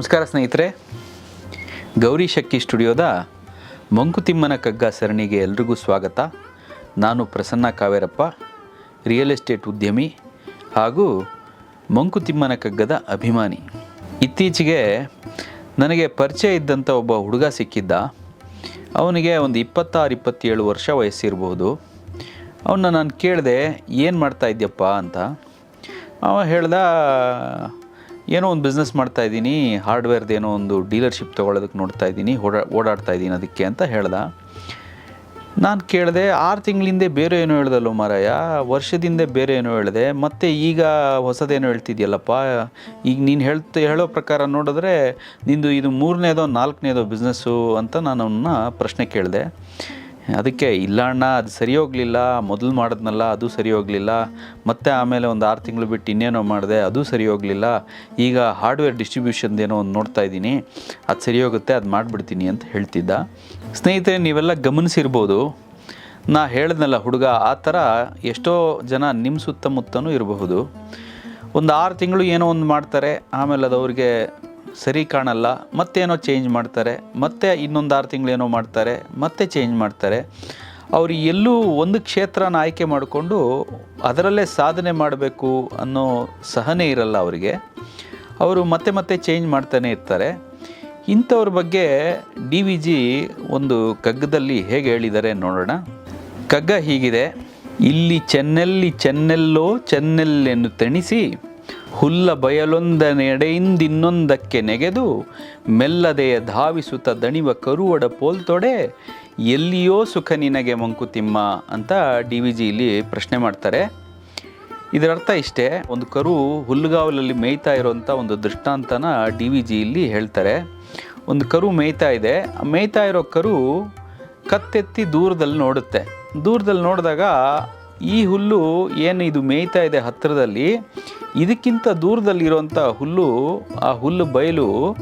ನಮಸ್ಕಾರ ಸ್ನೇಹಿತರೆ. ಗೌರಿ ಶಕ್ಕಿ ಸ್ಟುಡಿಯೋದ ಮಂಕುತಿಮ್ಮನ ಕಗ್ಗ ಸರಣಿಗೆ ಎಲ್ರಿಗೂ ಸ್ವಾಗತ. ನಾನು ಪ್ರಸನ್ನ ಕಾವೇರಪ್ಪ, ರಿಯಲ್ ಎಸ್ಟೇಟ್ ಉದ್ಯಮಿ ಹಾಗೂ ಮಂಕುತಿಮ್ಮನ ಕಗ್ಗದ ಅಭಿಮಾನಿ. ಇತ್ತೀಚೆಗೆ ನನಗೆ ಪರಿಚಯ ಇದ್ದಂಥ ಒಬ್ಬ ಹುಡುಗ ಸಿಕ್ಕಿದ್ದ. ಅವನಿಗೆ ಒಂದು ಇಪ್ಪತ್ತಾರು, ಇಪ್ಪತ್ತೇಳು ವರ್ಷ ವಯಸ್ಸಿರಬಹುದು ಅವನ್ನ ನಾನು ಕೇಳಿದೆ, ಏನು ಮಾಡ್ತಾ ಇದ್ಯಪ್ಪ? ಅಂತ. ಅವ ಹೇಳ್ದ ಏನೋ ಒಂದು ಬಿಸ್ನೆಸ್ ಮಾಡ್ತಾ ಇದ್ದೀನಿ ಹಾರ್ಡ್ವೇರ್ದು ಏನೋ ಒಂದು ಡೀಲರ್ಶಿಪ್ ತೊಗೊಳೋದಕ್ಕೆ ನೋಡ್ತಾ ಇದ್ದೀನಿ, ಓಡಾ, ಓಡಾಡ್ತಾ ಇದ್ದೀನಿ ಅದಕ್ಕೆ ಅಂತ ಹೇಳ್ದ. ನಾನು ಕೇಳಿದೆ, ಆರು ತಿಂಗಳಿಂದೆ ಬೇರೆ ಏನೋ ಹೇಳ್ದಲ್ಲೋ ಮಾರಾಯ, ವರ್ಷದಿಂದ ಬೇರೆ ಏನೋ ಹೇಳಿದೆ, ಮತ್ತು ಈಗ ಹೊಸದೇನೋ ಹೇಳ್ತಿದ್ಯಲ್ಲಪ್ಪ, ಈಗ ನೀನು ಹೇಳ್ತ, ಹೇಳೋ ಪ್ರಕಾರ ನೋಡಿದ್ರೆ ನಿಂದು ಇದು ಮೂರನೇದೋ ನಾಲ್ಕನೇದೋ ಬಿಸ್ನೆಸ್ಸು ಅಂತ ನಾನು ಅವನ್ನ ಪ್ರಶ್ನೆ ಕೇಳಿದೆ. ಅದಕ್ಕೆ ಇಲ್ಲ ಅಣ್ಣ, ಅದು ಸರಿ ಹೋಗಲಿಲ್ಲ. ಮೊದಲು ಮಾಡಿದ್ನಲ್ಲ, ಅದು ಸರಿ ಹೋಗಲಿಲ್ಲ. ಮತ್ತೆ ಆಮೇಲೆ ಒಂದು ಆರು ತಿಂಗಳು ಬಿಟ್ಟು ಇನ್ನೇನೋ ಮಾಡಿದೆ, ಅದು ಸರಿ ಹೋಗಲಿಲ್ಲ. ಈಗ ಹಾರ್ಡ್ವೇರ್ ಡಿಸ್ಟ್ರಿಬ್ಯೂಷನ್ದೇನೋ ಒಂದು ನೋಡ್ತಾ ಇದ್ದೀನಿ. ಅದು ಸರಿ ಹೋಗುತ್ತೆ, ಅದು ಮಾಡಿಬಿಡ್ತೀನಿ ಅಂತ ಹೇಳ್ತಿದ್ದ. ಸ್ನೇಹಿತರೆ, ನೀವೆಲ್ಲ ಗಮನಿಸಿರ್ಬೋದು. ನಾ ಹೇಳಿದ್ನಲ್ಲ, ಹುಡುಗ, ಆ ಥರ ಎಷ್ಟೋ ಜನ ನಿಮ್ಮ ಸುತ್ತಮುತ್ತನೂ ಇರಬಹುದು. ಒಂದು ಆರು ತಿಂಗಳು ಏನೋ ಒಂದು ಮಾಡ್ತಾರೆ, ಆಮೇಲೆ ಅದು ಅವ್ರಿಗೆ ಸರಿ ಕಾಣಲ್ಲ, ಮತ್ತೇನೋ ಚೇಂಜ್ ಮಾಡ್ತಾರೆ, ಮತ್ತೆ ಇನ್ನೊಂದು ಆರು ತಿಂಗಳೇನೋ ಮಾಡ್ತಾರೆ, ಮತ್ತೆ ಚೇಂಜ್ ಮಾಡ್ತಾರೆ. ಅವರು ಎಲ್ಲೂ ಒಂದು ಕ್ಷೇತ್ರನ ಆಯ್ಕೆ ಮಾಡಿಕೊಂಡು ಅದರಲ್ಲೇ ಸಾಧನೆ ಮಾಡಬೇಕು ಅನ್ನೋ ಸಹನೆ ಇರಲ್ಲ ಅವರಿಗೆ. ಅವರು ಮತ್ತೆ ಮತ್ತೆ ಚೇಂಜ್ ಮಾಡ್ತಾನೆ ಇರ್ತಾರೆ. ಇಂಥವ್ರ ಬಗ್ಗೆ ಡಿ ವಿ ಜಿ ಒಂದು ಕಗ್ಗದಲ್ಲಿ ಹೇಗೆ ಹೇಳಿದ್ದಾರೆ ನೋಡೋಣ. ಕಗ್ಗ ಹೀಗಿದೆ, ಇಲ್ಲಿ ಚೆನ್ನೆಲ್ಲಿ ಚೆನ್ನೆಲ್ಲೋ ಚೆನ್ನೆಲ್ಲೆನ್ನು ತೆಣಿಸಿ ಹುಲ್ಲ ಬಯಲೊಂದನೆಡೆಯಿಂದಿನ್ನೊಂದಕ್ಕೆ ನೆಗೆದು ಮೆಲ್ಲದೆ ಧಾವಿಸುತ್ತ ದಣಿವ ಕರುವಡ ಪೋಲ್ತೊಡೆ, ಎಲ್ಲಿಯೋ ಸುಖ ನಿನಗೆ ಮಂಕುತಿಮ್ಮ ಅಂತ ಡಿ ವಿ ಜಿ ಇಲ್ಲಿ ಪ್ರಶ್ನೆ ಮಾಡ್ತಾರೆ. ಇದರ ಅರ್ಥ ಇಷ್ಟೇ, ಒಂದು ಕರು ಹುಲ್ಲುಗಾವಲಲ್ಲಿ ಮೇಯ್ತಾ ಇರೋಂಥ ಒಂದು ದೃಷ್ಟಾಂತನ ಡಿ ವಿ ಜಿ ಇಲ್ಲಿ ಹೇಳ್ತಾರೆ. ಒಂದು ಕರು ಮೇಯ್ತಾ ಇದೆ ಮೇಯ್ತಾ ಇರೋ ಕರು ಕತ್ತೆತ್ತಿ ದೂರದಲ್ಲಿ ನೋಡುತ್ತೆ. ದೂರದಲ್ಲಿ ನೋಡಿದಾಗ ಈ ಹುಲ್ಲು ಏನು ಇದು ಮೇಯ್ತಾ ಇದೆ ಹತ್ತಿರದಲ್ಲಿ, ಇದಕ್ಕಿಂತ ದೂರದಲ್ಲಿರುವಂಥ ಹುಲ್ಲು, ಆ ಹುಲ್ಲು ಬಯಲು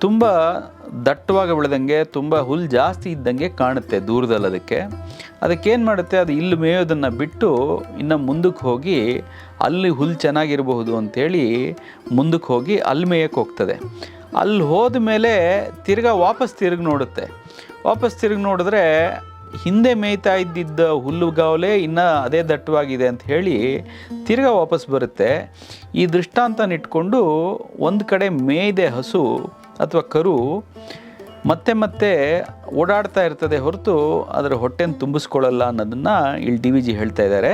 ತುಂಬ ದಟ್ಟವಾಗಿ ಬೆಳೆದಂಗೆ, ತುಂಬ ಹುಲ್ಲು ಜಾಸ್ತಿ ಇದ್ದಂಗೆ ಕಾಣುತ್ತೆ ದೂರದಲ್ಲಿ ಅದಕ್ಕೆ ಅದಕ್ಕೇನು ಮಾಡುತ್ತೆ, ಅದು ಇಲ್ಲಿ ಮೇಯೋದನ್ನು ಬಿಟ್ಟು ಇನ್ನು ಮುಂದಕ್ಕೆ ಹೋಗಿ ಅಲ್ಲಿ ಹುಲ್ಲು ಚೆನ್ನಾಗಿರಬಹುದು ಅಂಥೇಳಿ ಮುಂದಕ್ಕೆ ಹೋಗಿ ಅಲ್ಲಿ ಮೇಯಕ್ಕೆ ಹೋಗ್ತದೆ. ಅಲ್ಲಿ ಹೋದ ಮೇಲೆ ತಿರ್ಗಾ ವಾಪಸ್ ತಿರುಗಿ ನೋಡುತ್ತೆ. ವಾಪಸ್ ತಿರುಗಿ ನೋಡಿದ್ರೆ ಹಿಂದೆ ಮೇಯ್ತಾ ಇದ್ದಿದ್ದ ಹುಲ್ಲುಗಾವಲೆ ಇನ್ನು ಅದೇ ದಟ್ಟವಾಗಿದೆ ಅಂತ ಹೇಳಿ ತಿರ್ಗಾ ವಾಪಸ್ ಬರುತ್ತೆ. ಈ ದೃಷ್ಟಾಂತನಿಟ್ಕೊಂಡು ಒಂದು ಕಡೆ ಮೇಯ್ದೆ ಹಸು ಅಥವಾ ಕರು ಮತ್ತೆ ಮತ್ತೆ ಓಡಾಡ್ತಾ ಇರ್ತದೆ ಹೊರತು ಅದರ ಹೊಟ್ಟೆನ ತುಂಬಿಸ್ಕೊಳ್ಳಲ್ಲ ಅನ್ನೋದನ್ನು ಇಲ್ಲಿ ಡಿ ವಿ ಜಿ ಹೇಳ್ತಾ ಇದ್ದಾರೆ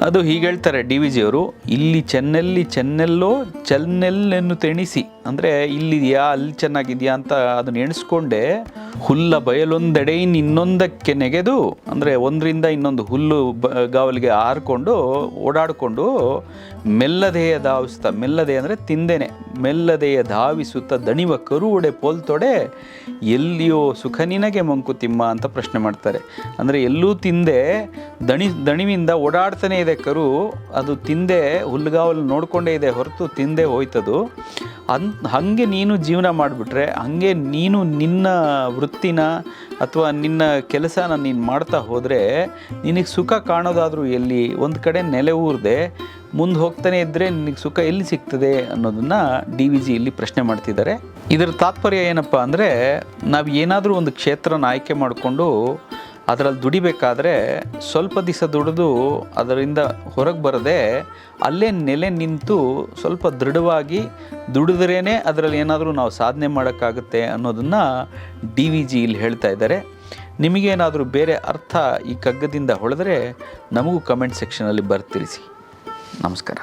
ಅದು ಹೀಗೆ ಹೇಳ್ತಾರೆ ಡಿ ವಿ ಜಿಯವರು, ಇಲ್ಲಿ ಚೆನ್ನೆಲ್ಲಿ ಚೆನ್ನೆಲ್ಲೋ ಚೆನ್ನೆಲ್ಲೆನ್ನು ತೆಣಿಸಿ. ಅಂದರೆ ಇಲ್ಲಿದೆಯಾ, ಅಲ್ಲಿ ಚೆನ್ನಾಗಿದೆಯಾ ಅಂತ ಅದನ್ನ ಎಣಿಸ್ಕೊಂಡೆ. ಹುಲ್ಲ ಬಯಲೊಂದೆಡೆ ಇನ್ನೊಂದಕ್ಕೆ ನೆಗೆದು, ಅಂದರೆ ಒಂದರಿಂದ ಇನ್ನೊಂದು ಹುಲ್ಲು ಬ, ಗಾವಲಿಗೆ ಹಾರ್ಕೊಂಡು ಓಡಾಡಿಕೊಂಡು ಮೆಲ್ಲದೆಯ ಧಾವಿಸ್ತಾ ಮೆಲ್ಲದೆ ಅಂದರೆ ತಿಂದೇನೆ, ಮೆಲ್ಲದೆಯ ಧಾವಿಸುತ್ತಾ ದಣಿವ ಕರುವಡೆ ಪೋಲ್ತೊಡೆ ಎಲ್ಲಿಯೋ ಸುಖ ನಿನಗೆ ಮಂಕುತಿಮ್ಮ ಅಂತ ಪ್ರಶ್ನೆ ಮಾಡ್ತಾರೆ. ಅಂದರೆ ಎಲ್ಲೂ ತಿಂದೆ, ದಣಿ, ದಣಿವಿಂದ ಓಡಾಡ್ತಾನೆ ಇದೆ ಕರು, ಅದು ತಿಂದೆ ಹುಲ್ಲುಗಾವಲು ನೋಡಿಕೊಂಡೇ ಇದೆ ಹೊರತು ತಿಂದೆ ಹೋಯ್ತದು. ಅನ್, ಹಾಗೆ ನೀನು ಜೀವನ ಮಾಡಿಬಿಟ್ರೆ, ಹಾಗೆ ನೀನು ನಿನ್ನ ವೃತ್ತಿನ ಅಥವಾ ನಿನ್ನ ಕೆಲಸನ ನೀನು ಮಾಡ್ತಾ ಹೋದರೆ, ನಿನಗೆ ಸುಖ ಕಾಣೋದಾದರೂ ಎಲ್ಲಿ? ಒಂದು ಕಡೆ ನೆಲೆ ಊರದೆ, ಮುಂದೆ ಹೋಗ್ತಾನೆ ಇದ್ದರೆ ನಿನಗೆ ಸುಖ ಎಲ್ಲಿ ಸಿಗ್ತದೆ ಅನ್ನೋದನ್ನು ಡಿ ವಿ ಜಿ ಇಲ್ಲಿ ಪ್ರಶ್ನೆ ಮಾಡ್ತಿದ್ದಾರೆ. ಇದರ ತಾತ್ಪರ್ಯ ಏನಪ್ಪ ಅಂದರೆ, ನಾವು ಏನಾದರೂ ಒಂದು ಕ್ಷೇತ್ರನ ಆಯ್ಕೆ ಮಾಡಿಕೊಂಡು ಅದರಲ್ಲಿ ದುಡಿಬೇಕಾದ್ರೆ ಸ್ವಲ್ಪ ದಿವಸ ದುಡಿದು ಅದರಿಂದ ಹೊರಗೆ ಬರದೆ ಅಲ್ಲೇ ನೆಲೆ ನಿಂತು ಸ್ವಲ್ಪ ದೃಢವಾಗಿ ದುಡಿದ್ರೇ ಅದರಲ್ಲಿ ಏನಾದರೂ ನಾವು ಸಾಧನೆ ಮಾಡೋಕ್ಕಾಗುತ್ತೆ ಅನ್ನೋದನ್ನು ಡಿ ವಿ ಜಿ ಇಲ್ಲಿ ಹೇಳ್ತಾ ಇದ್ದಾರೆ. ನಿಮಗೇನಾದರೂ ಬೇರೆ ಅರ್ಥ ಈ ಕಗ್ಗದಿಂದ ಹೊಳೆದ್ರೆ ನಮಗೂ ಕಮೆಂಟ್ ಸೆಕ್ಷನಲ್ಲಿ ಬರ್ತಿರಿಸಿ. ನಮಸ್ಕಾರ.